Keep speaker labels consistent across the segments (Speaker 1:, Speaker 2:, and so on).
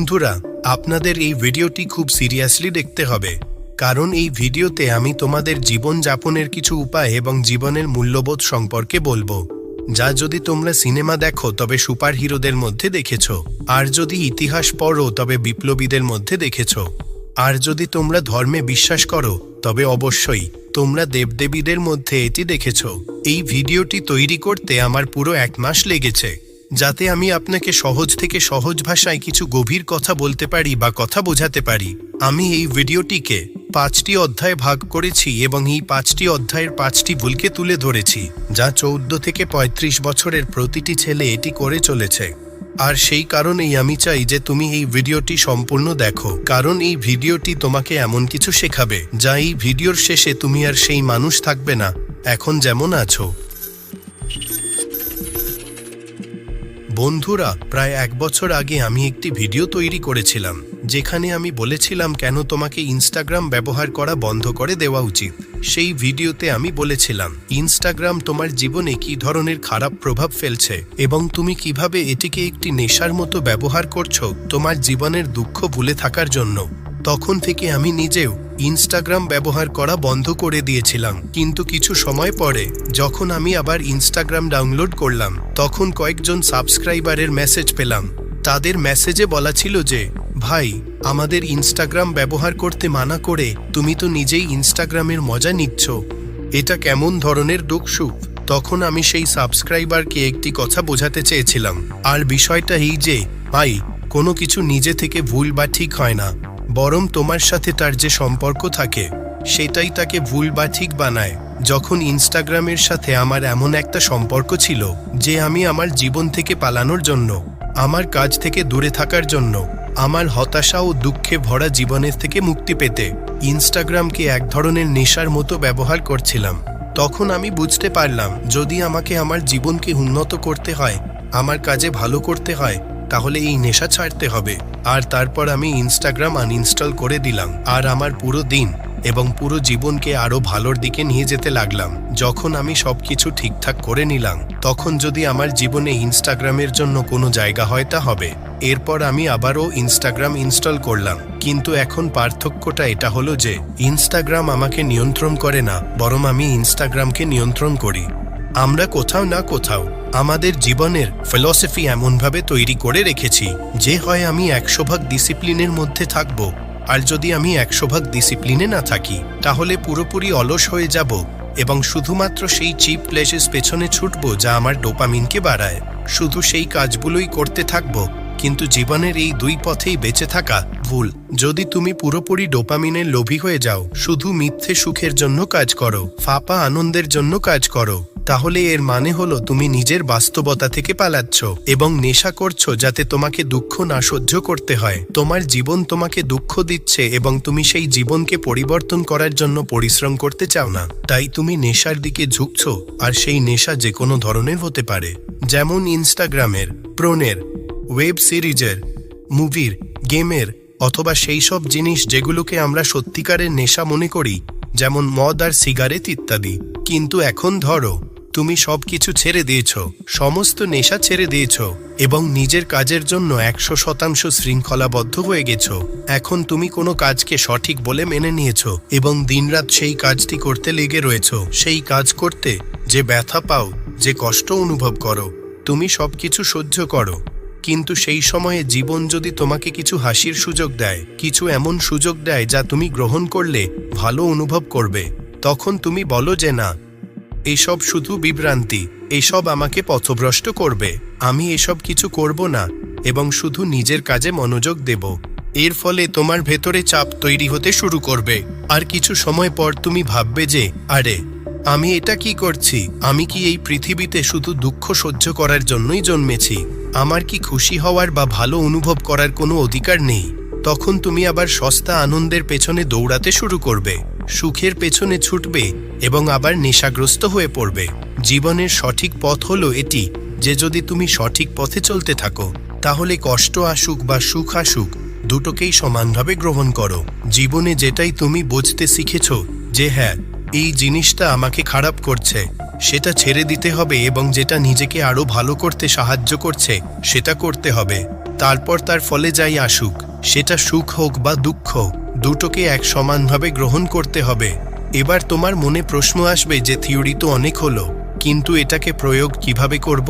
Speaker 1: বন্ধুরা, আপনাদের এই ভিডিওটি খুব সিরিয়াসলি দেখতে হবে। কারণ এই ভিডিওতে আমি তোমাদের জীবন যাপনের কিছু উপায় এবং জীবনের মূল্যবোধ সম্পর্কে বলব। যা যদি তোমরা সিনেমা দেখো, তবে সুপার হিরোদের মধ্যে দেখেছ। আর যদি ইতিহাস পড়ো, তবে বিপ্লবীদের মধ্যে দেখেছ। আর যদি তোমরা ধর্মে বিশ্বাস করো, তবে অবশ্যই তোমরা দেবদেবীদের মধ্যে এটি দেখেছ। এই ভিডিওটি তৈরি করতে আমার পুরো এক মাস লেগেছে। যাতে আমি আপনাকে সহজ থেকে সহজ ভাষায় কিছু গভীর কথা বলতে পারি বা কথা বোঝাতে পারি। আমি এই ভিডিওটিকে পাঁচটি অধ্যায়ে ভাগ করেছি এবং এই পাঁচটি অধ্যায়ের পাঁচটি ভুলকে তুলে ধরেছি, যা চৌদ্দ থেকে ৩৫ বছরের প্রতিটি ছেলে এটি করে চলেছে। আর সেই কারণেই আমি চাই যে তুমি এই ভিডিওটি সম্পূর্ণ দেখো, কারণ এই ভিডিওটি তোমাকে এমন কিছু শেখাবে, যা এই ভিডিওর শেষে তুমি আর সেই মানুষ থাকবে না, এখন যেমন আছো। বন্ধুরা, প্রায় এক বছর আগে আমি একটি ভিডিও তৈরি করেছিলাম, যেখানে আমি বলেছিলাম কেন তোমাকে ইনস্টাগ্রাম ব্যবহার করা বন্ধ করে দেওয়া উচিত। সেই ভিডিওতে আমি বলেছিলাম ইনস্টাগ্রাম তোমার জীবনে কি ধরনের খারাপ প্রভাব ফেলছে এবং তুমি কীভাবে এটিকে একটি নেশার মতো ব্যবহার করছ তোমার জীবনের দুঃখ ভুলে থাকার জন্য। তখন থেকে আমি নিজেও ইনস্টাগ্রাম ব্যবহার করা বন্ধ করে দিয়েছিলাম। কিন্তু কিছু সময় পরে, যখন আমি আবার ইনস্টাগ্রাম ডাউনলোড করলাম, তখন কয়েকজন সাবস্ক্রাইবারের মেসেজ পেলাম। তাদের মেসেজে বলা ছিল যে, ভাই, আমাদের ইনস্টাগ্রাম ব্যবহার করতে মানা করে তুমি তো নিজেই ইনস্টাগ্রামের মজা নিচ্ছ। এটা কেমন ধরনের দুঃখ? সুখ তখন আমি সেই সাবস্ক্রাইবারকে একটি কথা বোঝাতে চেয়েছিলাম। আর বিষয়টা এই যে, ভাই, কোনো কিছু নিজে থেকে ভুল বা ঠিক হয় না। বরং তোমার সাথে তার যে সম্পর্ক থাকে, সেটাই তাকে ভুল বা ঠিক বানায়। যখন ইনস্টাগ্রামের সাথে আমার এমন একটা সম্পর্ক ছিল, যে আমি আমার জীবন থেকে পালানোর জন্য, আমার কাজ থেকে দূরে থাকার জন্য, আমার হতাশা ও দুঃখে ভরা জীবনের থেকে মুক্তি পেতে, ইনস্টাগ্রামকে এক ধরনের নেশার মতো ব্যবহার করছিলাম। তখন আমি বুঝতে পারলাম, যদি আমাকে আমার জীবনকে উন্নত করতে হয়, আমার কাজে ভালো করতে হয় তাহলে এই নেশা ছাড়তে হবে। আর তারপর আমি ইনস্টাগ্রাম আনইনস্টল করে দিলাম। আর আমার পুরো দিন এবং পুরো জীবনকে আরও ভালোর দিকে নিয়ে যেতে লাগলাম। যখন আমি সবকিছু ঠিকঠাক করে নিলাম, তখন যদি আমার জীবনে ইনস্টাগ্রামের জন্য কোনো জায়গা হয় তা হবে। এরপর আমি আবারও ইনস্টাগ্রাম ইনস্টল করলাম। কিন্তু এখন পার্থক্যটা এটা হলো যে ইনস্টাগ্রাম আমাকে নিয়ন্ত্রণ করে না, বরং আমি ইনস্টাগ্রামকে নিয়ন্ত্রণ করি। আমরা কোথাও না কোথাও আমাদের জীবনের ফিলসফি এমনভাবে তৈরি করে রেখেছি যে হয় আমি একশো ভাগ ডিসিপ্লিনের মধ্যে থাকব, আর যদি আমি একশো ভাগ ডিসিপ্লিনে না থাকি, তাহলে পুরোপুরি অলস হয়ে যাব এবং শুধুমাত্র সেই চিপ প্লেসেস পেছনে ছুটব যা আমার ডোপামিনকে বাড়ায়। শুধু সেই কাজগুলোই করতে থাকব। কিন্তু জীবনের এই দুই পথেই বেঁচে থাকা ভুল। যদি তুমি পুরোপুরি ডোপামিনের লোভী হয়ে যাও, শুধু মিথ্যে সুখের জন্য কাজ করো, ফাপা আনন্দের জন্য কাজ করো, তাহলে এর মানে হলো তুমি নিজের বাস্তবতা থেকে পালাচ্ছ এবং নেশা করছ যাতে তোমাকে দুঃখ না সহ্য করতে হয়। তোমার জীবন তোমাকে দুঃখ দিচ্ছে এবং তুমি সেই জীবনকে পরিবর্তন করার জন্য পরিশ্রম করতে চাও না। তাই তুমি নেশার দিকে ঝুঁকছো, আর সেই নেশা যে কোনো ধরনের হতে পারে। যেমন ইনস্টাগ্রামের, প্রোনের ওয়েব সিরিজের, মুভির, গেমের অথবা সেই সব জিনিস যেগুলোকে আমরা সত্যিকারের নেশা মনে করি, যেমন মদ আর সিগারেট ইত্যাদি। কিন্তু এখন ধরো, তুমি সব কিছু ছেড়ে দিয়েছ, সমস্ত নেশা ছেড়ে দিয়েছ এবং নিজের কাজের জন্য একশো শতাংশ শৃঙ্খলাবদ্ধ হয়ে গেছো। এখন তুমি কোনো কাজকে সঠিক বলে মেনে নিয়েছ এবং দিনরাত সেই কাজটি করতে লেগে রয়েছ। সেই কাজ করতে যে ব্যথা পাও, যে কষ্ট অনুভব করো, তুমি সব কিছু সহ্য করো। কিন্তু সেই সময়ে জীবন যদি তোমাকে কিছু হাসির সুযোগ দেয়, কিছু এমন সুযোগ দেয় যা তুমি গ্রহণ করলে ভালো অনুভব করবে, তখন তুমি বলো যে না, এসব শুধু বিভ্রান্তি, এসব আমাকে পথভ্রষ্ট করবে, আমি এসব কিছু করব না এবং শুধু নিজের কাজে মনোযোগ দেব। এর ফলে তোমার ভেতরে চাপ তৈরি হতে শুরু করবে। আর কিছু সময় পর তুমি ভাববে যে, আরে আমি এটা কি করছি? আমি কি এই পৃথিবীতে শুধু দুঃখ সহ্য করার জন্যই জন্মেছি? আমার কি খুশি হওয়ার বা ভালো অনুভব করার কোনো অধিকার নেই? তখন তুমি আবার সস্তা আনন্দের পেছনে দৌড়াতে শুরু করবে। সুখের পেছনে ছুটবে এবং আবার নেশাগ্রস্ত হয়ে পড়বে। জীবনের সঠিক পথ হলো এটি, যে যদি তুমি সঠিক পথে চলতে থাকো, তাহলে কষ্ট আসুক বা সুখ আসুক, দুটোকেই সমানভাবে গ্রহণ করো। জীবনে যেটাই তুমি বুঝতে শিখেছ যে হ্যাঁ এই জিনিসটা আমাকে খারাপ করছে। সেটা ছেড়ে দিতে হবে এবং যেটা নিজেকে আরও ভালো করতে সাহায্য করছে, সেটা করতে হবে। তারপর তার ফলে যাই আসুক, সেটা সুখ হোক বা দুঃখ দুটোকে এক সমানভাবে গ্রহণ করতে হবে। এবার তোমার মনে প্রশ্ন আসবে যে থিওরি তো অনেক হলো, কিন্তু এটাকে প্রয়োগ কীভাবে করব?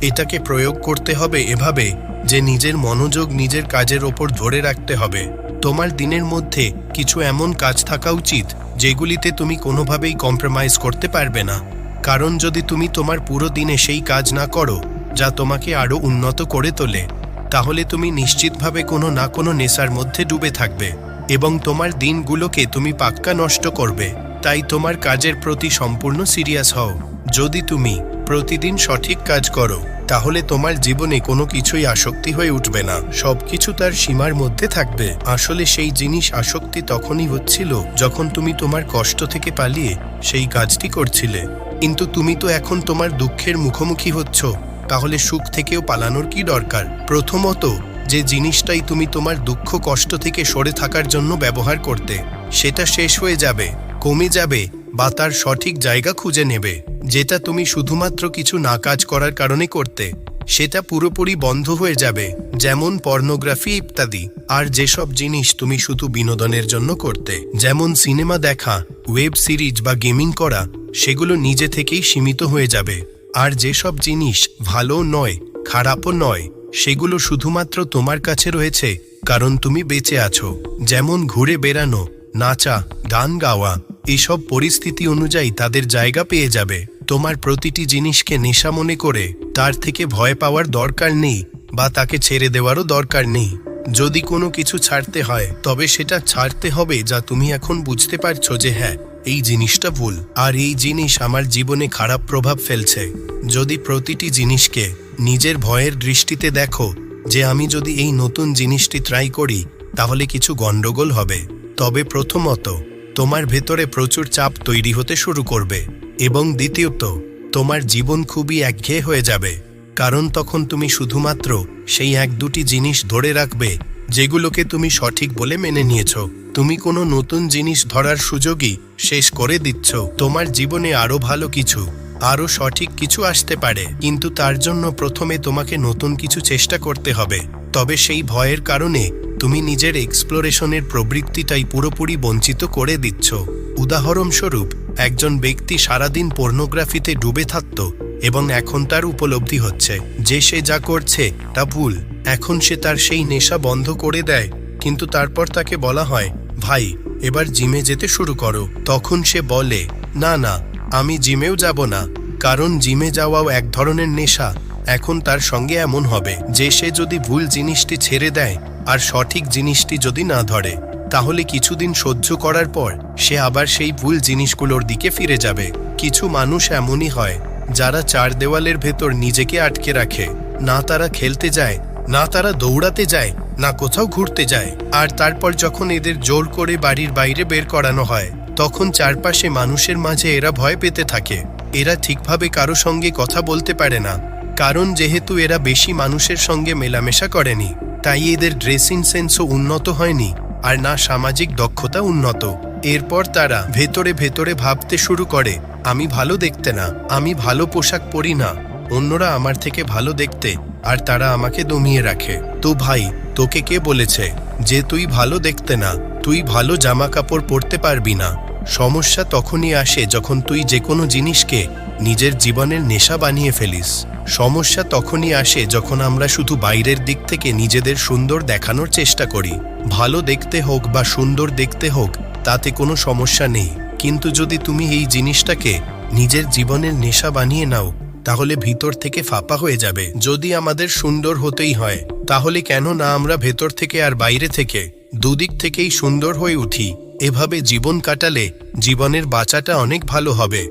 Speaker 1: এটাকে প্রয়োগ করতে হবে এভাবে যে নিজের মনোযোগ নিজের কাজের ওপর ধরে রাখতে হবে। তোমার দিনের মধ্যে কিছু এমন কাজ থাকা উচিত যেগুলিতে তুমি কোনোভাবেই কম্প্রোমাইজ করতে পারবে না। কারণ যদি তুমি তোমার পুরো দিনে সেই কাজ না করো, যা তোমাকে আরও উন্নত করে তোলে, তাহলে তুমি নিশ্চিতভাবে কোনো না কোনো নেশার মধ্যে ডুবে থাকবে এবং তোমার দিনগুলোকে তুমি পাক্কা নষ্ট করবে। তাই তোমার কাজের প্রতি সম্পূর্ণ সিরিয়াস হও। যদি তুমি প্রতিদিন সঠিক কাজ করো তাহলে তোমার জীবনে কোনো কিছুই আসক্তি হয়ে উঠবে না। সবকিছু তার সীমার মধ্যে থাকবে। আসলে সেই জিনিস আসক্তি তখনই হচ্ছিল যখন তুমি তোমার কষ্ট থেকে পালিয়ে সেই কাজটি করছিলে। কিন্তু তুমি তো এখন তোমার দুঃখের মুখোমুখি হচ্ছ। তাহলে সুখ থেকেও পালানোর কি দরকার? প্রথমত, যে জিনিসটাই তুমি তোমার দুঃখ কষ্ট থেকে সরে থাকার জন্য ব্যবহার করতে, সেটা শেষ হয়ে যাবে, কমে যাবে বা তার সঠিক জায়গা খুঁজে নেবে, যেটা তুমি শুধুমাত্র কিছু না কাজ করার কারণে করতে, সেটা পুরোপুরি বন্ধ হয়ে যাবে, যেমন পর্নোগ্রাফি ইত্যাদি। আর যেসব জিনিস তুমি শুধু বিনোদনের জন্য করতে, যেমন সিনেমা দেখা, ওয়েব সিরিজ বা গেমিং করা, সেগুলো নিজে থেকেই সীমিত হয়ে যাবে। আর যেসব জিনিস ভালো নয়, খারাপও নয়, সেগুলো শুধুমাত্র তোমার কাছে রয়েছে, কারণ তুমি বেঁচে আছো। যেমন ঘুরে বেড়ানো, নাচা, গান গাওয়া এসব পরিস্থিতি অনুযায়ী তাদের জায়গা পেয়ে যাবে। তোমার প্রতিটি জিনিসকে নেশা মনে করে, তার থেকে ভয় পাওয়ার দরকার নেই, বা তাকে ছেড়ে দেওয়ারও দরকার নেই। যদি কোনো কিছু ছাড়তে হয়, তবে সেটা ছাড়তে হবে যা তুমি এখন বুঝতে পারছ যে হ্যাঁ এই জিনিসটা ভুল। আর এই জিনিস আমার জীবনে খারাপ প্রভাব ফেলছে। যদি প্রতিটি জিনিসকে নিজের ভয়ের দৃষ্টিতে দেখো, যে আমি যদি এই নতুন জিনিসটি ট্রাই করি, তাহলে কিছু গণ্ডগোল হবে। তবে প্রথমত তোমার ভেতরে প্রচুর চাপ তৈরি হতে শুরু করবে। এবং দ্বিতীয়ত, তোমার জীবন খুবই একঘেয়ে হয়ে যাবে। কারণ তখন তুমি শুধুমাত্র সেই এক দুটি জিনিস ধরে রাখবে, যেগুলোকে তুমি সঠিক বলে মেনে নিয়েছ। তুমি কোনো নতুন জিনিস ধরার সুযোগই শেষ করে দিচ্ছ। তোমার জীবনে আরও ভালো কিছু আরও সঠিক কিছু আসতে পারে। কিন্তু তার জন্য প্রথমে তোমাকে নতুন কিছু চেষ্টা করতে হবে। তবে সেই ভয়ের কারণে তুমি নিজের এক্সপ্লোরেশনের প্রবৃত্তিটাই পুরোপুরি বঞ্চিত করে দিচ্ছ। উদাহরণস্বরূপ, একজন ব্যক্তি সারাদিন পর্নোগ্রাফিতে ডুবে থাকত এবং এখন তার উপলব্ধি হচ্ছে যে সে যা করছে তা ভুল। এখন সে তার সেই নেশা বন্ধ করে দেয়, কিন্তু তারপর তাকে বলা হয়, ভাই, এবার জিমে যেতে শুরু করো। তখন সে বলে, না না, আমি জিমেও যাব না, কারণ জিমে যাওয়াও এক ধরনের নেশা। এখন তার সঙ্গে এমন হবে যে সে যদি ভুল জিনিসটি ছেড়ে দেয় আর সঠিক জিনিসটি যদি না ধরে, তাহলে কিছুদিন সহ্য করার পর সে আবার সেই ভুল জিনিসগুলোর দিকে ফিরে যাবে। কিছু মানুষ এমনই হয়, যারা চার দেওয়ালের ভেতর নিজেকে আটকে রাখে। না তারা খেলতে যায়, না তারা দৌড়াতে যায়, না কোথাও ঘুরতে যায়। আর তারপর যখন এদের জোর করে বাড়ির বাইরে বের করানো হয়, তখন চারপাশে মানুষের মাঝে এরা ভয় পেতে থাকে। এরা ঠিকভাবে কারও সঙ্গে কথা বলতে পারে না, কারণ যেহেতু এরা বেশি মানুষের সঙ্গে মেলামেশা করেনি। তাই এদের ড্রেসিং সেন্সও উন্নত হয়নি আর না সামাজিক দক্ষতা উন্নত। এরপর তারা ভেতরে ভেতরে ভাবতে শুরু করে, আমি ভালো দেখতে না, আমি ভালো পোশাক পরি না। অন্যরা আমার থেকে ভালো দেখতে, আর তারা আমাকে দমিয়ে রাখে। তো ভাই, তোকে কে বলেছে যে তুই ভালো দেখতে না, তুই ভালো জামা কাপড় পরতে পারবি না? সমস্যা তখনই আসে যখন তুই যে কোনো জিনিসকে নিজের জীবনের নেশা বানিয়ে ফেলিস। সমস্যা তখনই আসে যখন আমরা শুধু বাইরের দিক থেকে নিজেদের সুন্দর দেখানোর চেষ্টা করি। ভালো দেখতে হোক বা সুন্দর দেখতে হোক, তাতে কোনো সমস্যা নেই। কিন্তু যদি তুমি এই জিনিসটাকে নিজের জীবনের নেশা বানিয়ে নাও, তাহলে ভিতর থেকে ফাঁপা হয়ে যাবে। যদি আমাদের সুন্দর হতেই হয়, তাহলে কেন না আমরা ভেতর থেকে আর বাইরে থেকে দুদিক থেকেই সুন্দর হয়ে উঠি? এভাবে জীবন কাটালে জীবনের বাঁচাটা অনেক ভালো হবে।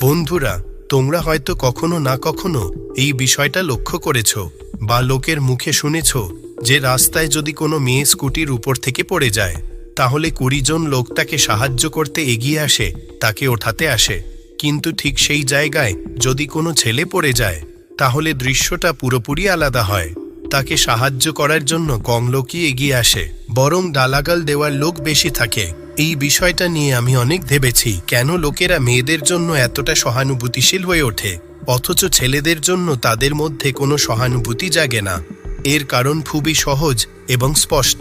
Speaker 1: বন্ধুরা, তোমরা হয়তো কখনো না কখনো এই বিষয়টা লক্ষ্য করেছ বা লোকের মুখে শুনেছ যে রাস্তায় যদি কোনো মেয়ে স্কুটির উপর থেকে পড়ে যায়, তাহলে কুড়ি জন লোক তাকে সাহায্য করতে এগিয়ে আসে, তাকে ওঠাতে আসে। কিন্তু ঠিক সেই জায়গায় যদি কোনো ছেলে পড়ে যায়, তাহলে দৃশ্যটা পুরোপুরি আলাদা হয়। তাকে সাহায্য করার জন্য কম লোকই এগিয়ে আসে। বরং ডালাগাল দেওয়ার লোক বেশি থাকে। এই বিষয়টা নিয়ে আমি অনেক ভেবেছি, কেন লোকেরা মেয়েদের জন্য এতটা সহানুভূতিশীল হয়ে ওঠে? অথচ ছেলেদের জন্য তাদের মধ্যে কোনো সহানুভূতি জাগে না। এর কারণ খুবই সহজ এবং স্পষ্ট।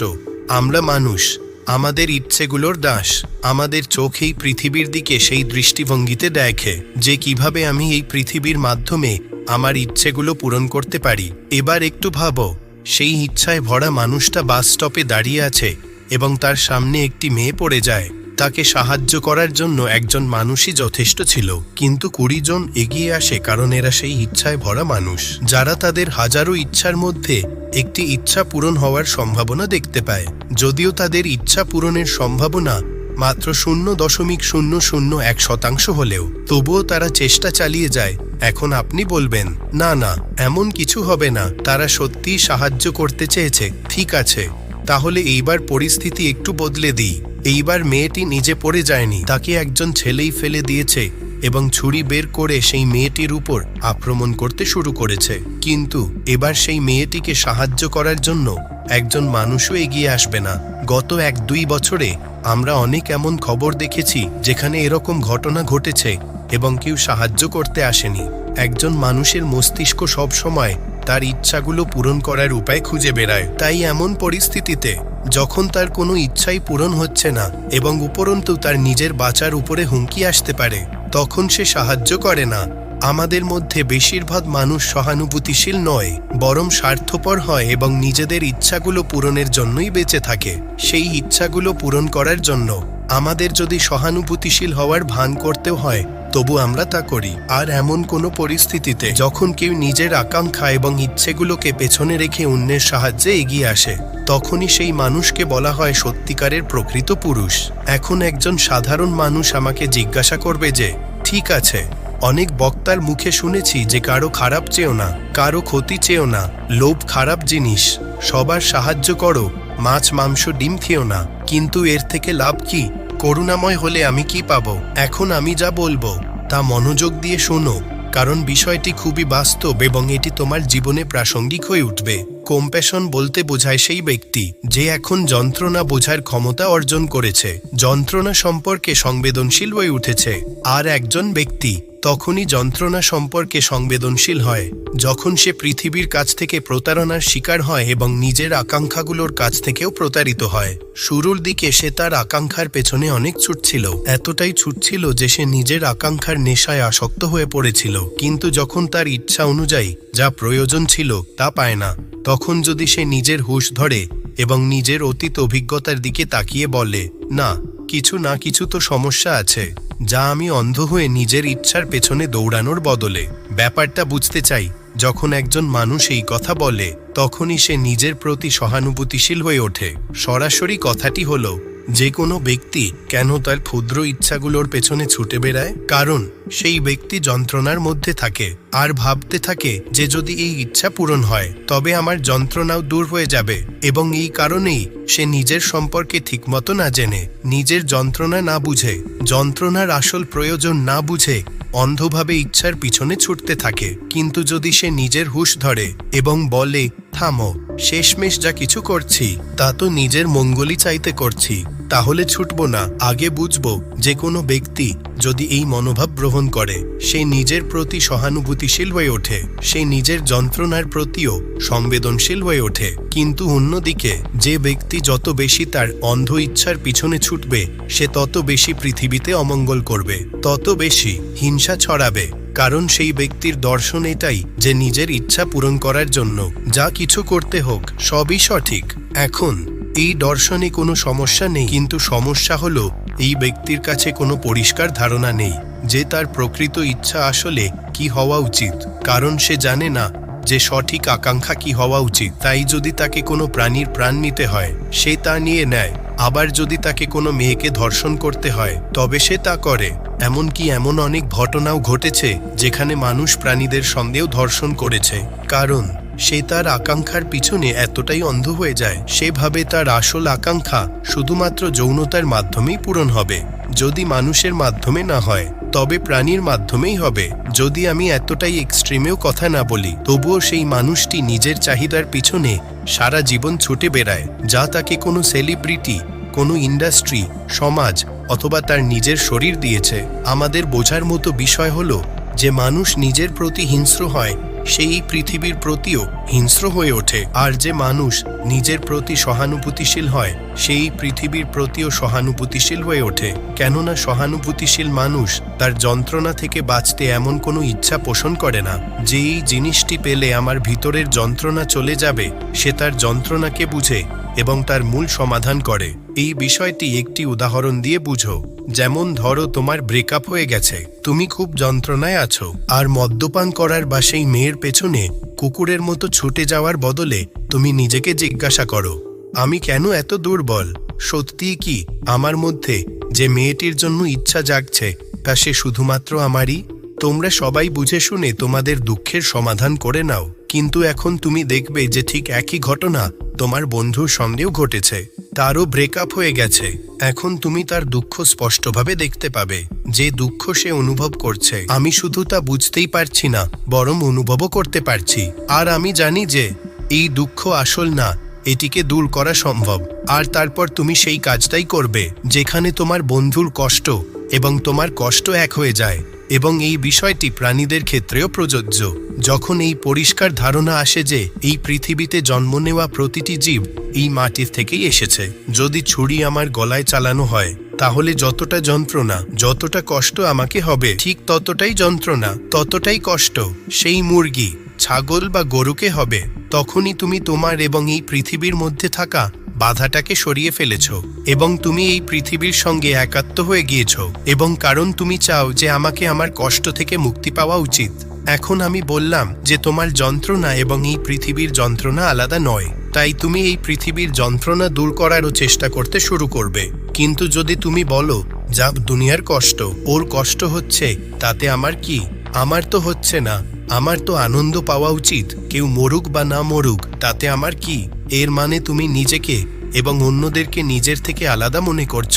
Speaker 1: আমরা মানুষ, আমাদের ইচ্ছেগুলোর দাস। আমাদের চোখ এই পৃথিবীর দিকে সেই দৃষ্টিভঙ্গিতে দেখে যে কীভাবে আমি এই পৃথিবীর মাধ্যমে আমার ইচ্ছেগুলো পূরণ করতে পারি। এবার একটু ভাবো, সেই ইচ্ছায় ভরা মানুষটা বাস স্টপে দাঁড়িয়ে আছে এবং তার সামনে একটি মেয়ে পড়ে যায়। তাকে সাহায্য করার জন্য একজন মানুষই যথেষ্ট ছিল, কিন্তু কুড়ি জন এগিয়ে আসে কারণ এরা সেই ইচ্ছায় ভরা মানুষ। যারা তাদের হাজারো ইচ্ছার মধ্যে একটি ইচ্ছা পূরণ হওয়ার সম্ভাবনা দেখতে পায়। যদিও তাদের ইচ্ছা পূরণের সম্ভাবনা মাত্র শূন্য দশমিক শূন্য শূন্য এক শতাংশ হলেও তবুও তারা চেষ্টা চালিয়ে যায়। এখন আপনি বলবেন, না না, এমন কিছু হবে না। তারা সত্যিই সাহায্য করতে চেয়েছে। ঠিক আছে। তাহলে এইবার পরিস্থিতি একটু বদলে দিই। এইবার মেয়েটি নিজে পড়ে যায়নি। তাকে একজন ছেলেই ফেলে দিয়েছে এবং ছুরি বের করে সেই মেয়েটির উপর আক্রমণ করতে শুরু করেছে। কিন্তু এবার সেই মেয়েটিকে সাহায্য করার জন্য একজন মানুষও এগিয়ে আসবে না। গত এক দুই বছরে আমরা অনেক এমন খবর দেখেছি যেখানে এরকম ঘটনা ঘটেছে এবং কেউ সাহায্য করতে আসেনি। একজন মানুষের মস্তিষ্ক সব সময় তার ইচ্ছাগুলো পূরণ করার উপায় খুঁজে বেড়ায়। তাই এমন পরিস্থিতিতে যখন তার কোনো ইচ্ছাই পূরণ হচ্ছে না এবং উপরন্তু তার নিজের বাঁচার উপরে হুমকি আসতে পারে, তখন সে সাহায্য করে না। আমাদের মধ্যে বেশিরভাগ মানুষ সহানুভূতিশীল নয়, বরং স্বার্থপর হয় এবং নিজেদের ইচ্ছাগুলো পূরণের জন্যই বেঁচে থাকে। সেই ইচ্ছাগুলো পূরণ করার জন্য আমাদের যদি সহানুভূতিশীল হওয়ার ভান করতেও হয়, তবু আমরা তা করি। আর এমন কোনো পরিস্থিতিতে যখন কেউ নিজের আকাঙ্ক্ষা এবং ইচ্ছেগুলোকে পেছনে রেখে অন্যের সাহায্যে এগিয়ে আসে, তখনই সেই মানুষকে বলা হয় সত্যিকারের প্রকৃত পুরুষ। এখন একজন সাধারণ মানুষ আমাকে জিজ্ঞাসা করবে যে, ঠিক আছে অনেক বক্তার মুখে শুনেছি যে কারও খারাপ চেয়েও না, কারও ক্ষতি চেয়েও না, লোভ খারাপ জিনিস। সবার সাহায্য করো, মাছ, মাংস, ডিম খেও না। কিন্তু এর থেকে লাভ কি? করুণাময় হলে আমি কি পাবো? এখন আমি যা বলব, তা মনোযোগ দিয়ে শোনো। কারণ বিষয়টি খুবই বাস্তব এবং এটি তোমার জীবনে প্রাসঙ্গিক হয়ে উঠবে। কম্প্যাশন বলতে বোঝায় সেই ব্যক্তি, যে এখন যন্ত্রণা বোঝার ক্ষমতা অর্জন করেছে। যন্ত্রণা সম্পর্কে সংবেদনশীল হয়ে উঠেছে। আর একজন ব্যক্তি তখনই যন্ত্রণা সম্পর্কে সংবেদনশীল হয়, যখন সে পৃথিবীর কাছ থেকে প্রতারণার শিকার হয় এবং নিজের আকাঙ্ক্ষাগুলোর কাছ থেকেও প্রতারিত হয়। শুরুর দিকে সে তার আকাঙ্ক্ষার পেছনে অনেক ছুটছিল এতটাই ছুটছিল যে সে নিজের আকাঙ্ক্ষার নেশায় আসক্ত হয়ে পড়েছিল। কিন্তু যখন তার ইচ্ছা অনুযায়ী যা প্রয়োজন ছিল তা পায় না, তখন যদি সে নিজের হুঁশ ধরে এবং নিজের অতীত অভিজ্ঞতার দিকে তাকিয়ে বলে, না, কিছু না কিছু তো সমস্যা আছে। যা আমি অন্ধ হয়ে নিজের ইচ্ছার পেছনে দৌড়ানোর বদলে। ব্যাপারটা বুঝতে চাই, যখন একজন মানুষ এই কথা বলে, তখনই সে নিজের প্রতি সহানুভূতিশীল হয়ে ওঠে। সরাসরি কথাটি হলো যে কোনো ব্যক্তি কেন তার ক্ষুদ্র ইচ্ছাগুলোর পেছনে ছুটে বেড়ায়? কারণ সেই ব্যক্তি যন্ত্রণার মধ্যে থাকে আর ভাবতে থাকে যে যদি এই ইচ্ছা পূরণ হয়, তবে আমার যন্ত্রণাও দূর হয়ে যাবে এবং এই কারণেই সে নিজের সম্পর্কে ঠিকমতো না জেনে, নিজের যন্ত্রণা না বুঝে, যন্ত্রণার আসল প্রয়োজন না বুঝে অন্ধভাবে ইচ্ছার পিছনে ছুটতে থাকে। কিন্তু যদি সে নিজের হুশ ধরে এবং বলে, থামো, শেষমেশ যা কিছু করছি, তা তো নিজের মঙ্গলই চাইতে করছি। তাহলে ছুটব না। আগে বুঝব যে কোনো ব্যক্তি যদি এই মনোভাব গ্রহণ করে, সে নিজের প্রতি সহানুভূতিশীল হয়ে ওঠে, সে নিজের যন্ত্রণার প্রতিও সংবেদনশীল হয়ে ওঠে। কিন্তু অন্যদিকে, যে ব্যক্তি যত বেশি তার অন্ধ ইচ্ছার পিছনে ছুটবে, সে তত বেশি পৃথিবীতে অমঙ্গল করবে, তত বেশি হিংসা ছড়াবে। কারণ সেই ব্যক্তির দর্শন এটাই যে নিজের ইচ্ছা পূরণ করার জন্য যা কিছু করতে হোক, সবই সঠিক। এখন এই দর্শনে কোনো সমস্যা নেই, কিন্তু সমস্যা হলো এই ব্যক্তির কাছে কোনো পরিষ্কার ধারণা নেই যে তার প্রকৃত ইচ্ছা আসলে কি হওয়া উচিত। কারণ সে জানে না যে সঠিক আকাঙ্ক্ষা কি হওয়া উচিত। তাই যদি তাকে কোনো প্রাণীর প্রাণ নিতে হয়, সে তা নিয়ে নেয়। আবার যদি তাকে কোনো মেয়েকে ধর্ষণ করতে হয়, তবে সে তা করে। এমনকি এমন অনেক ঘটনাও ঘটেছে যেখানে মানুষ প্রাণীদের সন্দেহ ধর্ষণ করেছে। কারণ সে তার আকাঙ্ক্ষার পিছনে এতটাই অন্ধ হয়ে যায়, সেভাবে তার আসল আকাঙ্ক্ষা শুধুমাত্র যৌনতার মাধ্যমেই পূরণ হবে। যদি মানুষের মাধ্যমে না হয়, তবে প্রাণীর মাধ্যমেই হবে। যদি আমি এতটাই এক্সট্রিমেও কথা না বলি, তবুও সেই মানুষটি নিজের চাহিদার পিছনে সারা জীবন ছুটে বেড়ায়, যা তাকে কোনো সেলিব্রিটি, কোনো ইন্ডাস্ট্রি, সমাজ অথবা তার নিজের শরীর দিয়েছে। আমাদের বোঝার মতো বিষয় হলো যে মানুষ নিজের প্রতি হিংস্র হয়, সেই পৃথিবীর প্রতিও হিংস্র হয়ে ওঠে। আর যে মানুষ নিজের প্রতি সহানুভূতিশীল হয়, সেই পৃথিবীর প্রতিও সহানুভূতিশীল হয়ে ওঠে। কেননা সহানুভূতিশীল মানুষ তার যন্ত্রণা থেকে বাঁচতে এমন কোনো ইচ্ছা পোষণ করে না। যে এই জিনিসটি পেলে আমার ভিতরের যন্ত্রণা চলে যাবে, সে তার যন্ত্রণাকে বুঝে এবং তার মূল সমাধান করে। এই বিষয়টি একটি উদাহরণ দিয়ে বুঝো। যেমন ধরো তোমার ব্রেকআপ হয়ে গেছে, তুমি খুব যন্ত্রণায় আছো, আর মদ্যপান করার বা সেই মেয়ের পেছনে কুকুরের মতো ছুটে যাওয়ার বদলে তুমি নিজেকে জিজ্ঞাসা করো, আমি কেন এত দুর্বল? সত্যি কি আমার মধ্যে যে মেয়েটির জন্য ইচ্ছা জাগছে, তা সে শুধুমাত্র আমারই? তোমরা সবাই বুঝে শুনে তোমাদের দুঃখের সমাধান করে নাও। কিন্তু এখন তুমি দেখবে যে ঠিক একই ঘটনা তোমার বন্ধুর সঙ্গেও ঘটেছে। তারও ব্রেকআপ হয়ে গেছে। এখন তুমি তার দুঃখ স্পষ্টভাবে দেখতে পাবে, যে দুঃখ সে অনুভব করছে। আমি শুধু তা বুঝতেই পারছি না, বরং অনুভবও করতে পারছি। আর আমি জানি যে, এই দুঃখ আসল না, এটিকে দূর করা সম্ভব। আর তারপর তুমি সেই কাজটাই করবে, যেখানে তোমার বন্ধুর কষ্ট এবং তোমার কষ্ট এক হয়ে যায়। এবং এই বিষয়টি প্রাণীদের ক্ষেত্রেও প্রযোজ্য। যখন এই পরিষ্কার ধারণা আসে যে এই পৃথিবীতে জন্ম নেওয়া প্রতিটি জীব এই মাটির থেকেই এসেছে, যদি ছুরি আমার গলায় চালানো হয়, তাহলে যতটা যন্ত্রণা, যতটা কষ্ট আমাকে হবে, ঠিক ততটাই যন্ত্রণা, ততটাই কষ্ট। সেই মুরগি, ছাগল বা গরুকে হবে, তখনই তুমি তোমার এবং এই পৃথিবীর মধ্যে থাকা বাধাটাকে সরিয়ে ফেলেছ এবং তুমি এই পৃথিবীর সঙ্গে একাত্ম হয়ে গিয়েছ এবং কারণ তুমি চাও যে আমাকে আমার কষ্ট থেকে মুক্তি পাওয়া উচিত। এখন আমি বললাম যে তোমার যন্ত্রণা এবং এই পৃথিবীর যন্ত্রণা আলাদা নয়, তাই তুমি এই পৃথিবীর যন্ত্রণা দূর করারও চেষ্টা করতে শুরু করবে। কিন্তু যদি তুমি বলো যা দুনিয়ার কষ্ট, ওর কষ্ট হচ্ছে, তাতে আমার কি আমার তো হচ্ছে না, আমার তো আনন্দ পাওয়া উচিত, কেউ মরুক বা না মরুক, তাতে আমার কি? এর মানে তুমি নিজেকে এবং অন্যদেরকে নিজের থেকে আলাদা মনে করছ,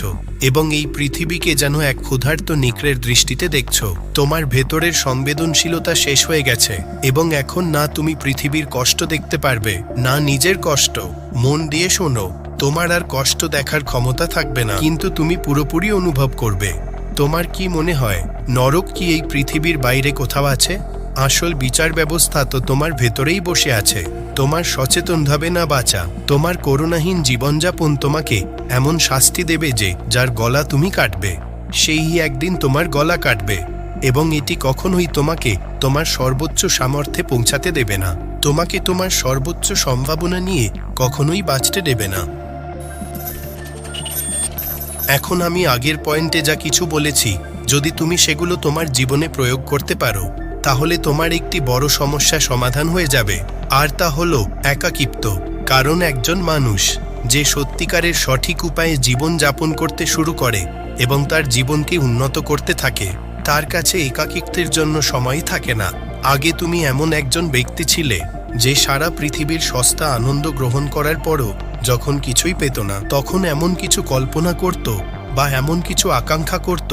Speaker 1: এবং এই পৃথিবীকে যেন এক ক্ষুধার্ত নিকরের দৃষ্টিতে দেখছ। তোমার ভেতরের সংবেদনশীলতা শেষ হয়ে গেছে, এবং এখন না তুমি পৃথিবীর কষ্ট দেখতে পারবে, না নিজের কষ্ট। মন দিয়ে শোনো, তোমার আর কষ্ট দেখার ক্ষমতা থাকবে না, কিন্তু তুমি পুরোপুরি অনুভব করবে। তোমার কি মনে হয়, নরক কি এই পৃথিবীর বাইরে কোথাও আছে? আসল বিচার ব্যবস্থা তো তোমার ভেতরেই বসে আছে। তোমার সচেতনভাবে না বাঁচা। তোমার করুণাহীন জীবনযাপন তোমাকে এমন শাস্তি দেবে যে, যার গলা তুমি কাটবে। সেই একদিন তোমার গলা কাটবে। এবং এটি কখনোই তোমাকে তোমার সর্বোচ্চ সামর্থ্যে পৌঁছাতে দেবে না। তোমাকে তোমার সর্বোচ্চ সম্ভাবনা নিয়ে কখনোই বাঁচতে দেবে না। এখন আমি আগের পয়েন্টে যা কিছু বলেছি, যদি তুমি সেগুলো তোমার জীবনে প্রয়োগ করতে পারো, তাহলে তোমার একটি বড় সমস্যা সমাধান হয়ে যাবে। আর তা হলো একাকিত্ব। কারণ একজন মানুষ, যে সত্যিকারের সঠিক উপায়ে জীবন যাপন করতে শুরু করে এবং তার জীবনকে উন্নত করতে থাকে, তার কাছে একাকিত্বের জন্য সময় থাকে না। আগে তুমি এমন একজন ব্যক্তি ছিলে, যে সারা পৃথিবীর সস্তা আনন্দ গ্রহণ করার পরও যখন কিছুই পেত না, তখন এমন কিছু কল্পনা করত বা এমন কিছু আকাঙ্ক্ষা করত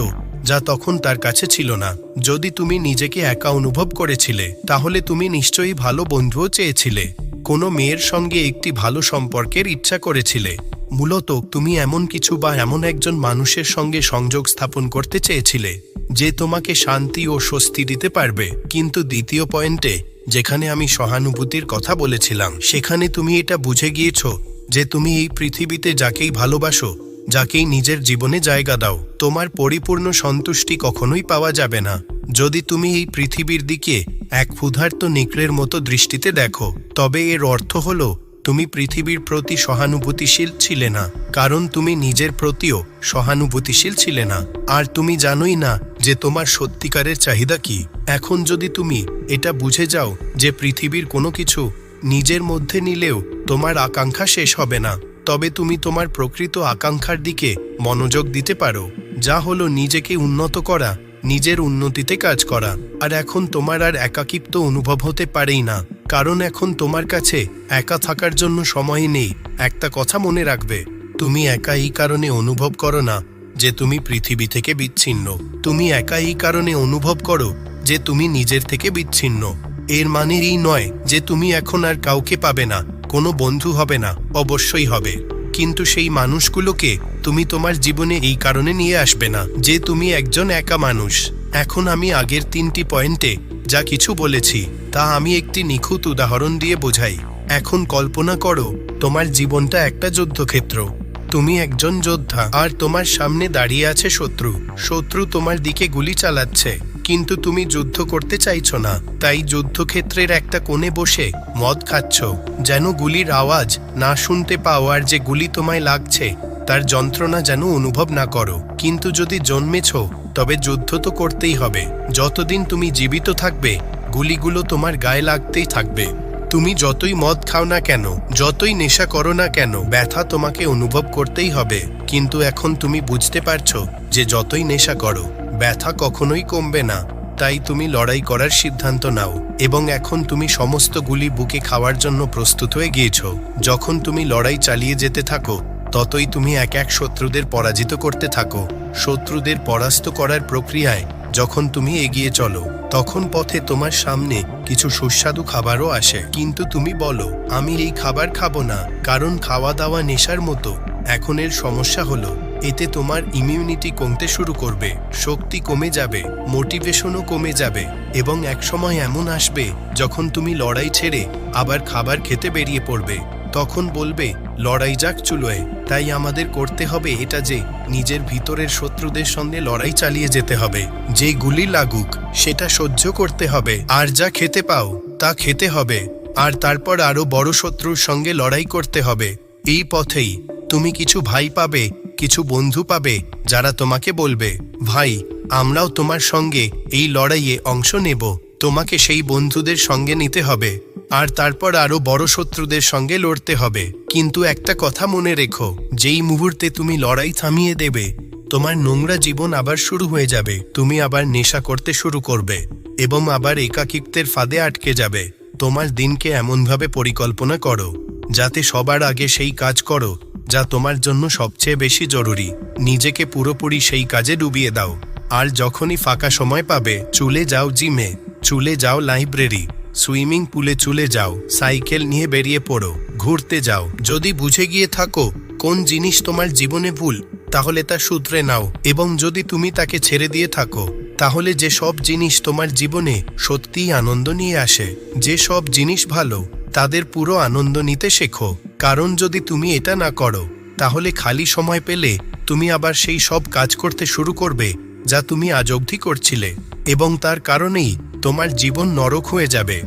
Speaker 1: যা তখন তার কাছে ছিল না। যদি তুমি নিজেকে একা অনুভব করেছিলে, তাহলে তুমি নিশ্চয়ই ভালো বন্ধুও চেয়েছিলে। কোনো মেয়ের সঙ্গে একটি ভালো সম্পর্কের ইচ্ছা করেছিলে। মূলত তুমি এমন কিছু বা এমন একজন মানুষের সঙ্গে সংযোগ স্থাপন করতে চেয়েছিলে, যে তোমাকে শান্তি ও স্বস্তি দিতে পারবে। কিন্তু দ্বিতীয় পয়েন্টে, যেখানে আমি সহানুভূতির কথা বলেছিলাম, সেখানে তুমি এটা বুঝে গিয়েছো যে তুমি এই পৃথিবীতে যাকেই ভালোবাসো, যাকেই নিজের জীবনে জায়গা দাও, তোমার পরিপূর্ণ সন্তুষ্টি কখনোই পাওয়া যাবে না। যদি তুমি এই পৃথিবীর দিকে এক ক্ষুধার্ত নিকড়ের মতো দৃষ্টিতে দেখো, তবে এর অর্থ হল, তুমি পৃথিবীর প্রতি সহানুভূতিশীল ছিলে না, কারণ তুমি নিজের প্রতিও সহানুভূতিশীল ছিলে না। আর তুমি জানোই না যে তোমার সত্যিকারের চাহিদা কি। এখন যদি তুমি এটা বুঝে যাও যে পৃথিবীর কোনো কিছু নিজের মধ্যে নিলেও তোমার আকাঙ্ক্ষা শেষ হবে না। তবে তুমি তোমার প্রকৃত আকাঙ্ক্ষার দিকে মনোযোগ দিতে পারো। যা হলো নিজেকে উন্নত করা, নিজের উন্নতিতে কাজ করা। আর এখন তোমার আর একাকিত্ব অনুভব হতে পারেই না। কারণ এখন তোমার কাছে একা থাকার জন্য সময় নেই। একটা কথা মনে রাখবে, তুমি একা এই কারণে অনুভব করো না যে তুমি পৃথিবী থেকে বিচ্ছিন্ন। তুমি একা এই কারণে অনুভব করো যে তুমি নিজের থেকে বিচ্ছিন্ন। এর মানে এই নয় যে তুমি এখন আর কাউকে পাবে না, কোনো বন্ধু হবে না, অবশ্যই হবে। কিন্তু সেই মানুষগুলোকে তুমি তোমার জীবনে এই কারণে নিয়ে আসবে না যে তুমি একজন একা মানুষ। এখন আমি আগের তিনটি পয়েন্টে যা কিছু বলেছি, তা আমি একটি নিখুঁত উদাহরণ দিয়ে বোঝাই। এখন কল্পনা করো, তোমার জীবনটা একটা যুদ্ধক্ষেত্র। তুমি একজন যোদ্ধা, আর তোমার সামনে দাঁড়িয়ে আছে শত্রু। শত্রু তোমার দিকে গুলি চালাচ্ছে। কিন্তু তুমি যুদ্ধ করতে চাইছো না। তাই যুদ্ধক্ষেত্রের একটা কোণে বসে মদ খাচ্ছ। যেন গুলির আওয়াজ না শুনতে পাও আর যে গুলি তোমায় লাগছে, তার যন্ত্রণা যেন অনুভব না করো। কিন্তু যদি জন্মেছ, তবে যুদ্ধ তো করতেই হবে। যতদিন তুমি জীবিত থাকবে, গুলিগুলো তোমার গায়ে লাগতেই থাকবে। তুমি যতই মদ খাও না কেন, যতই নেশা করো না কেন, ব্যথা তোমাকে অনুভব করতেই হবে। কিন্তু এখন তুমি বুঝতে পারছ যে যতই নেশা করো ব্যথা কখনোই কমবে না। তাই তুমি লড়াই করার সিদ্ধান্ত নাও এবং এখন তুমি সমস্ত গুলি বুকে খাওয়ার জন্য প্রস্তুত হয়ে গিয়েছ। যখন তুমি লড়াই চালিয়ে যেতে থাকো, ততই তুমি এক এক শত্রুদের পরাজিত করতে থাকো। শত্রুদের পরাস্ত করার প্রক্রিয়ায় যখন তুমি এগিয়ে চলো, তখন পথে তোমার সামনে কিছু সুস্বাদু খাবারও আসে। কিন্তু তুমি বলো, আমি এই খাবার খাব না, কারণ খাওয়া দাওয়া নেশার মতো। এখন এর সমস্যা হলো। এতে তোমার ইমিউনিটি কমতে শুরু করবে, শক্তি কমে যাবে মোটিভেশনও কমে যাবে এবং একসময় এমন আসবে যখন তুমি লড়াই ছেড়ে আবার খাবার খেতে বেরিয়ে পড়বে। তখন বলবে, লড়াই যাক চুলোয়, তাই আমাদের করতে হবে এটা যে নিজের ভিতরের শত্রুদের সঙ্গে লড়াই চালিয়ে যেতে হবে। যে গুলি লাগুক, সেটা সহ্য করতে হবে। আর যা খেতে পাও, তা খেতে হবে। আর তারপর আরও বড় শত্রুর সঙ্গে লড়াই করতে হবে। এই পথেই তুমি কিছু ভাই পাবে কিছু বন্ধু পাবে যারা তোমাকে বলবে, ভাই, আমরাও তোমার সঙ্গে এই লড়াইয়ে অংশ নেব। তোমাকে সেই বন্ধুদের সঙ্গে নিতে হবে। আর তারপর আরও বড় শত্রুদের সঙ্গে লড়তে হবে। কিন্তু একটা কথা মনে রেখো, যেই মুহূর্তে তুমি লড়াই থামিয়ে দেবে, তোমার নোংরা জীবন আবার শুরু হয়ে যাবে। তুমি আবার নেশা করতে শুরু করবে এবং আবার একাকিত্বের ফাঁদে আটকে যাবে। তোমার দিনকে এমনভাবে পরিকল্পনা করো, যাতে সবার আগে সেই কাজ করো। যা তোমার জন্য সবচেয়ে বেশি জরুরি। নিজেকে পুরোপুরি সেই কাজে ডুবিয়ে দাও। আর যখনই ফাঁকা সময় পাবে, চলে যাও জিমে, চলে যাও লাইব্রেরি, সুইমিং পুলে চলে যাও, সাইকেল নিয়ে বেরিয়ে পড়ো, ঘুরতে যাও। যদি বুঝে গিয়ে থাকো কোন জিনিস তোমার জীবনে ভুল, তাহলে তা শুধরে নাও। এবং যদি তুমি তাকে ছেড়ে দিয়ে থাকো, তাহলে যে সব জিনিস তোমার জীবনে সত্যিই আনন্দ নিয়ে আসে। যে সব জিনিস ভালো তাদের পুরো আনন্দ নিতে শেখো। কারণ যদি তুমি এটা না করো, তাহলে খালি সময় পেলে তুমি আবার সেই সব কাজ করতে শুরু করবে, যা তুমি আজ অবধি করছিলে। এবং তার কারণেই তোমার জীবন নরক হয়ে যাবে।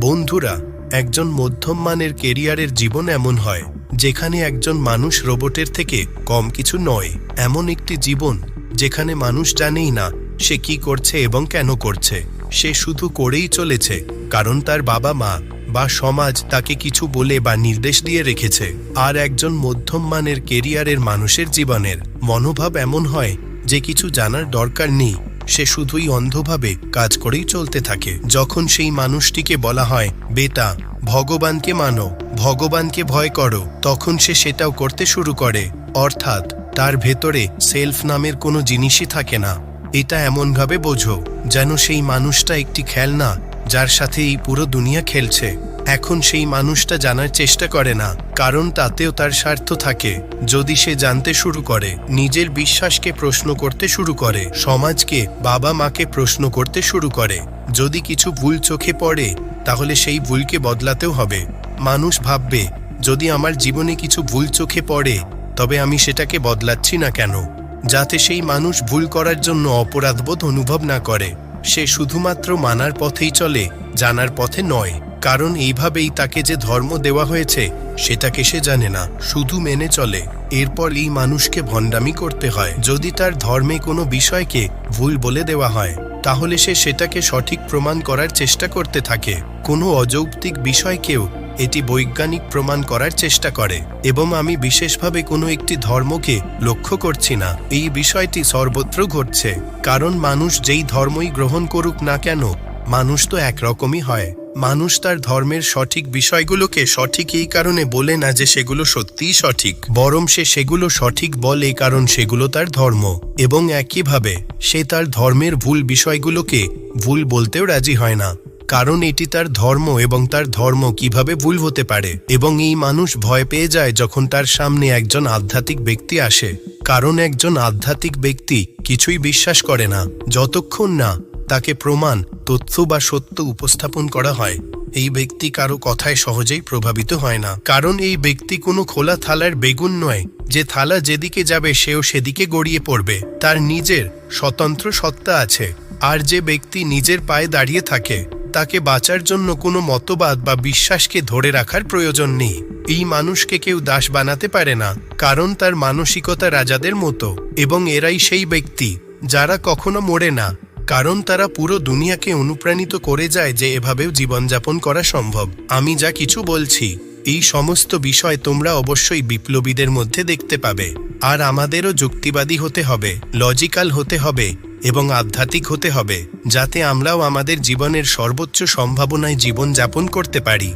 Speaker 1: বন্ধুরা, একজন মধ্যম মানের কেরিয়ারের জীবন এমন হয়, যেখানে একজন মানুষ রোবটের থেকে কম কিছু নয়। এমন একটি জীবন, যেখানে মানুষ জানেই না সে কি করছে এবং কেন করছে। সে শুধু করেই চলেছে, কারণ তার বাবা মা বা সমাজ তাকে কিছু বলে বা নির্দেশ দিয়ে রেখেছে। আর একজন মধ্যম মানের কেরিয়ারের মানুষের জীবনের মনোভাব এমন হয় যে কিছু জানার দরকার নেই, সে শুধুই অন্ধভাবে কাজ করেই চলতে থাকে। যখন সেই মানুষটিকে বলা হয়, বেটা, ভগবানকে মানো, ভগবানকে ভয় করো, তখন সে সেটাও করতে শুরু করে। অর্থাৎ তার ভেতরে সেলফ নামের কোনো জিনিসই থাকে না। এটা এমনভাবে বোঝো, যেন সেই মানুষটা একটি খেলনা, যার সাথে এই পুরো দুনিয়া খেলছে। এখন সেই মানুষটা জানার চেষ্টা করে না, কারণ তাতেও তার স্বার্থ থাকে। যদি সে জানতে শুরু করে, নিজের বিশ্বাসকে প্রশ্ন করতে শুরু করে, সমাজকে বাবা মাকে প্রশ্ন করতে শুরু করে। যদি কিছু ভুল চোখে পড়ে, তাহলে সেই ভুলকে বদলাতেও হবে। মানুষ ভাববে, যদি আমার জীবনে কিছু ভুল চোখে পড়ে, তবে আমি সেটাকে বদলাচ্ছি না কেন? যাতে সেই মানুষ ভুল করার জন্য অপরাধবোধ অনুভব না করে। সে শুধুমাত্র মানার পথেই চলে, জানার পথে নয়। কারণ এইভাবেই তাকে যে ধর্ম দেওয়া হয়েছে, সেটাকে সে জানে না, শুধু মেনে চলে। এরপর এই মানুষকে ভণ্ডামি করতে হয়। যদি তার ধর্মে কোনো বিষয়কে ভুল বলে দেওয়া হয় তাহলে সে সেটাকে সঠিক প্রমাণ করার চেষ্টা করতে থাকে। কোনো অযৌক্তিক বিষয়কেও এটি বৈজ্ঞানিক প্রমাণ করার চেষ্টা করে, এবং আমি বিশেষভাবে কোনো একটি ধর্মকে লক্ষ্য করছি না। এই বিষয়টি সর্বত্র ঘটছে, কারণ মানুষ যেই ধর্মই গ্রহণ করুক না কেন, মানুষ তো একরকমই হয়। মানুষ তার ধর্মের সঠিক বিষয়গুলোকে সঠিক এই কারণে বলে না যে সেগুলো সত্যিই সঠিক, বরং সে সেগুলো সঠিক বলে কারণ সেগুলো তার ধর্ম, এবং একইভাবে সে তার ধর্মের ভুল বিষয়গুলোকে ভুল বলতেও রাজি হয় না, কারণ এটি তার ধর্ম এবং তার ধর্ম কীভাবে ভুল হতে পারে, এবং এই মানুষ ভয় পেয়ে যায় যখন তার সামনে একজন আধ্যাত্মিক ব্যক্তি আসে, কারণ একজন আধ্যাত্মিক ব্যক্তি কিছুই বিশ্বাস করে না, যতক্ষণ না তাকে প্রমাণ, তথ্য বা সত্য উপস্থাপন করা হয়। এই ব্যক্তি কারও কথায় সহজেই প্রভাবিত হয় না। কারণ এই ব্যক্তি কোনো খোলা থালার বেগুন নয়। যে থালা যেদিকে যাবে, সেও সেদিকে গড়িয়ে পড়বে। তার নিজের স্বতন্ত্র সত্তা আছে। আর যে ব্যক্তি নিজের পায়ে দাঁড়িয়ে থাকে, তাকে বাঁচার জন্য কোনো মতবাদ বা বিশ্বাসকে ধরে রাখার প্রয়োজন নেই। এই মানুষকে কেউ দাস বানাতে পারে না, কারণ তার মানসিকতা রাজাদের মতো। এবং এরাই সেই ব্যক্তি, যারা কখনো মরে না। কারণ তারা পুরো দুনিয়াকে অনুপ্রাণিত করে যায় যে এভাবেও জীবনযাপন করা সম্ভব। আমি যা কিছু বলছি, এই সমস্ত বিষয় তোমরা অবশ্যই বিপ্লবীদের মধ্যে দেখতে পাবে। আর আমাদেরও যুক্তিবাদী হতে হবে, লজিক্যাল হতে হবে এবং আধ্যাত্মিক হতে হবে, যাতে আমরাও আমাদের জীবনের সর্বোচ্চ সম্ভাবনায় জীবন যাপন করতে পারি।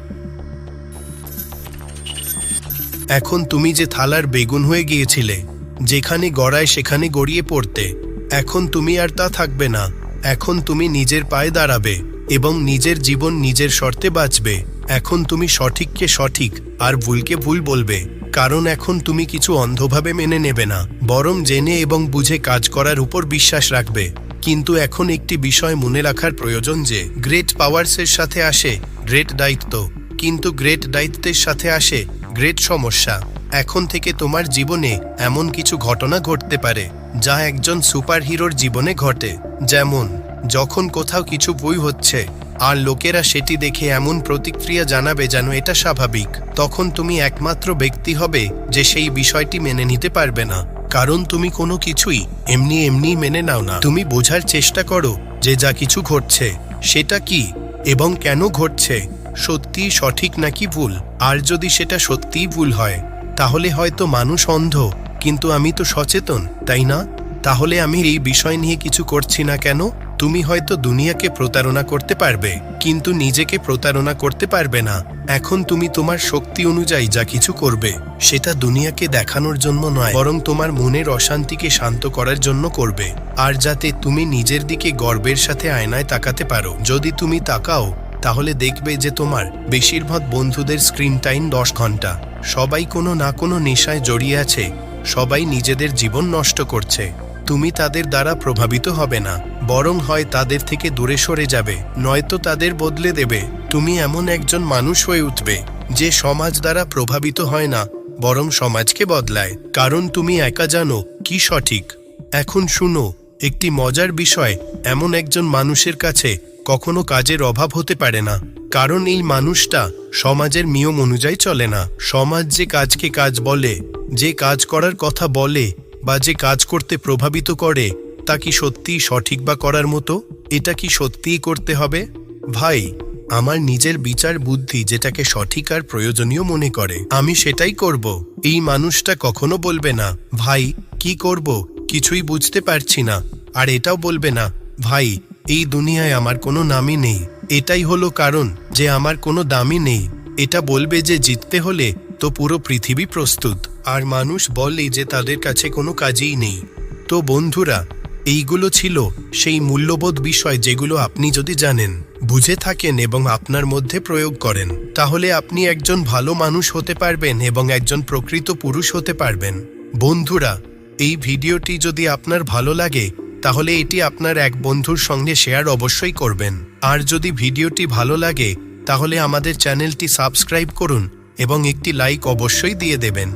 Speaker 1: এখন তুমি যে থালার বেগুন হয়ে গিয়েছিলে, যেখানে গড়ায় সেখানে গড়িয়ে পড়তে এখন তুমি আর তা থাকবে না। এখন তুমি নিজের পায়ে দাঁড়াবে এবং নিজের জীবন নিজের শর্তে বাঁচবে। এখন তুমি সঠিককে সঠিক আর ভুলকে ভুল বলবে। কারণ এখন তুমি কিছু অন্ধভাবে মেনে নেবে না, বরং জেনে এবং বুঝে কাজ করার উপর বিশ্বাস রাখবে। কিন্তু এখন একটি বিষয় মনে রাখার প্রয়োজন যে গ্রেট পাওয়ার্সের সাথে আসে গ্রেট দায়িত্ব। কিন্তু গ্রেট দায়িত্বের সাথে আসে গ্রেট সমস্যা। এখন থেকে তোমার জীবনে এমন কিছু ঘটনা ঘটতে পারে, যা একজন সুপারহিরোর জীবনে ঘটে। যেমন, যখন কোথাও কিছু বই হচ্ছে, আর লোকেরা সেটি দেখে এমন প্রতিক্রিয়া জানাবে যেন এটা স্বাভাবিক, তখন তুমি একমাত্র ব্যক্তি হবে যে সেই বিষয়টি মেনে নিতে পারবে না। কারণ তুমি কোনো কিছুই এমনি এমনি মেনে নাও না। তুমি বোঝার চেষ্টা করো যে যা কিছু ঘটছে, সেটা কি এবং কেন ঘটছে সত্যি সঠিক নাকি ভুল? আর যদি সেটা সত্যিই ভুল হয় তাহলে হয়তো মানুষ অন্ধ, কিন্তু আমি তো সচেতন, তাই না? তাহলে আমি এই বিষয় নিয়ে কিছু করছি না কেন? তুমি হয়তো দুনিয়াকে প্রতারণা করতে পারবে, কিন্তু নিজেকে প্রতারণা করতে পারবে না। এখন তুমি তোমার শক্তি অনুযায়ী যা কিছু করবে, সেটা দুনিয়াকে দেখানোর জন্য নয়, বরং তোমার মনের অশান্তিকে শান্ত করার জন্য করবে। আর যাতে তুমি নিজের দিকে গর্বের সাথে আয়নায় তাকাতে পারো, যদি তুমি তাকাও তাহলে দেখবে যে তোমার বেশিরভাগ বন্ধুদের স্ক্রিন টাইম দশ ঘণ্টা। সবাই কোনো না কোনো নেশায় জড়িয়ে আছে, সবাই নিজেদের জীবন নষ্ট করছে। তুমি তাদের দ্বারা প্রভাবিত হবে না, বরং হয় তাদের থেকে দূরে সরে যাবে, নয়তো তাদের বদলে দেবে। তুমি এমন একজন মানুষ হয়ে উঠবে, যে সমাজ দ্বারা প্রভাবিত হয় না, বরং সমাজকে বদলায়। কারণ তুমি একা জানো কি সঠিক। এখন শুনো, একটি মজার বিষয়, এমন একজন মানুষের কাছে কখনো কাজের অভাব হতে পারে না। কারণ এই মানুষটা সমাজের নিয়ম অনুযায়ী চলে না। সমাজ যে কাজকে কাজ বলে, যে কাজ করার কথা বলে বা যে কাজ করতে প্রভাবিত করে, তা কি সত্যিই সঠিক বা করার মতো? এটা কি সত্যিই করতে হবে? ভাই, আমার নিজের বিচার বুদ্ধি যেটাকে সঠিক আর প্রয়োজনীয় মনে করে, আমি সেটাই করব। এই মানুষটা কখনো বলবে না, ভাই, কি করব? কিছুই বুঝতে পারছি না। আর এটাও বলবে না ভাই, এই দুনিয়ায় আমার কোনো নামই নেই। এটাই হলো কারণ যে আমার কোনো দামই নেই। এটা বলবে যে জিততে হলে তো পুরো পৃথিবী প্রস্তুত। আর মানুষ বলে যে তাদের কাছে কোনো কাজই নেই। তো বন্ধুরা, এইগুলো ছিল সেই মূল্যবোধ বিষয় যেগুলো আপনি যদি জানেন, বুঝে থাকেন এবং আপনার মধ্যে প্রয়োগ করেন, তাহলে আপনি একজন ভালো মানুষ হতে পারবেন এবং একজন প্রকৃত পুরুষ হতে পারবেন। বন্ধুরা, এই ভিডিওটি যদি আপনার ভালো লাগে তাহলে এটি আপনার এক বন্ধুর সঙ্গে শেয়ার অবশ্যই করবেন। আর যদি ভিডিওটি ভালো লাগে, তাহলে আমাদের চ্যানেলটি সাবস্ক্রাইব করুন এবং একটি লাইক অবশ্যই দিয়ে দেবেন।